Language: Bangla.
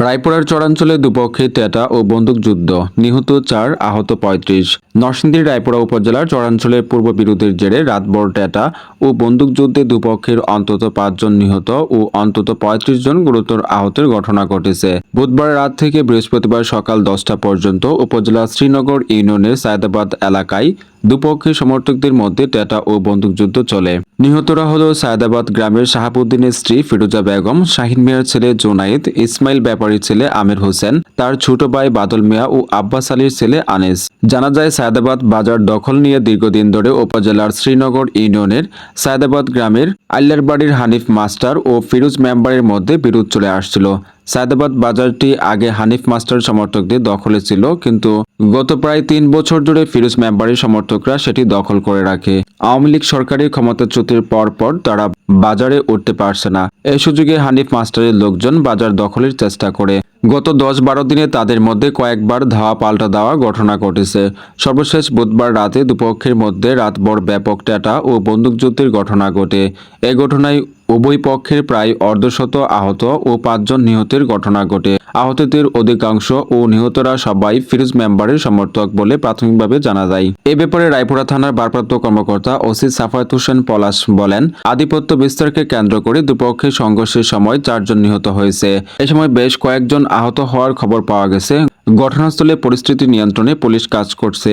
রায়পুরার চরাঞ্চলে দুপক্ষে তেটা ও বন্দুকযুদ্ধ নিহত চার আহত পঁয়ত্রিশ। নরসিংদীর রায়পুরা উপজেলার চরাঞ্চলের পূর্ব বিরোধের জেরে রাতভর টেটা ও বন্দুকযুদ্ধে দুপক্ষের অন্তত পাঁচজন নিহত ও অন্তত পঁয়ত্রিশ জন গুরুতর আহতের ঘটনা ঘটেছে। বুধবার রাত থেকে বৃহস্পতিবার সকাল দশটা পর্যন্ত উপজেলা শ্রীনগর ইউনিয়নের সায়দাবাদ এলাকায় দুপক্ষের সমর্থকদের মধ্যে টেটা ও বন্দুকযুদ্ধ চলে। নিহতরা হল সায়দাবাদ গ্রামের শাহাবুদ্দিনের স্ত্রী ফিরোজা বেগম, শাহিন মিয়ার ছেলে জোনাইদ ইসমাইল ব্যাপারীর ছেলে আমির হোসেন, তার ছোট ভাই বাদল মিয়া ও আব্বাস আলীর ছেলে আনিস। জানা যায় সায়দাবাদ বাজার দখল নিয়ে দীর্ঘদিন ধরে উপজেলার শ্রীনগর ইউনিয়নের সায়দাবাদ গ্রামের আল্লারবাড়ির হানিফ মাস্টার ও ফিরোজ মেম্বারের মধ্যে বিরোধ চলে আসছিল। সায়দাবাদ বাজারটি আগে হানিফ মাস্টার সমর্থকদের দখলে ছিল, কিন্তু গত প্রায় তিন বছর ধরে ফিরোজ মেম্বারের সমর্থকরা সেটি দখল করে রাখে। আওয়ামী লীগ সরকারের ক্ষমতাচ্যুতির পর পর তারা বাজারে উঠতে পারছে না। এই সুযোগে হানিফ মাস্টারের লোকজন বাজার দখলের চেষ্টা করে। গত দশ বারো দিনে তাদের মধ্যে কয়েকবার ধাওয়া পাল্টা দেওয়া ঘটনা ঘটেছে। সর্বশেষ বুধবার রাতে দুপক্ষের মধ্যে রাতভর ব্যাপক টেটা ও বন্দুকযুদ্ধের ঘটনা ঘটে। এ ঘটনায় উভয় পক্ষের প্রায় অর্ধশত আহত ও পাঁচজন নিহতের ঘটনা ঘটে। আহতদের অধিকাংশ ও নিহতরা সবাই ফিরোজ মেম্বারের সমর্থক বলে প্রাথমিকভাবে জানা যায়। এ ব্যাপারে রায়পুরা থানার ভারপ্রাপ্ত কর্মকর্তা ওসি সাফায়াত হোসেন পলাশ বলেন, আধিপত্য বিস্তারকে কেন্দ্র করে দুপক্ষের সংঘর্ষের সময় চারজন নিহত হয়েছে। এ সময় বেশ কয়েকজন আহত হওয়ার খবর পাওয়া গেছে। ঘটনাস্থলে পরিস্থিতি নিয়ন্ত্রণে পুলিশ কাজ করছে।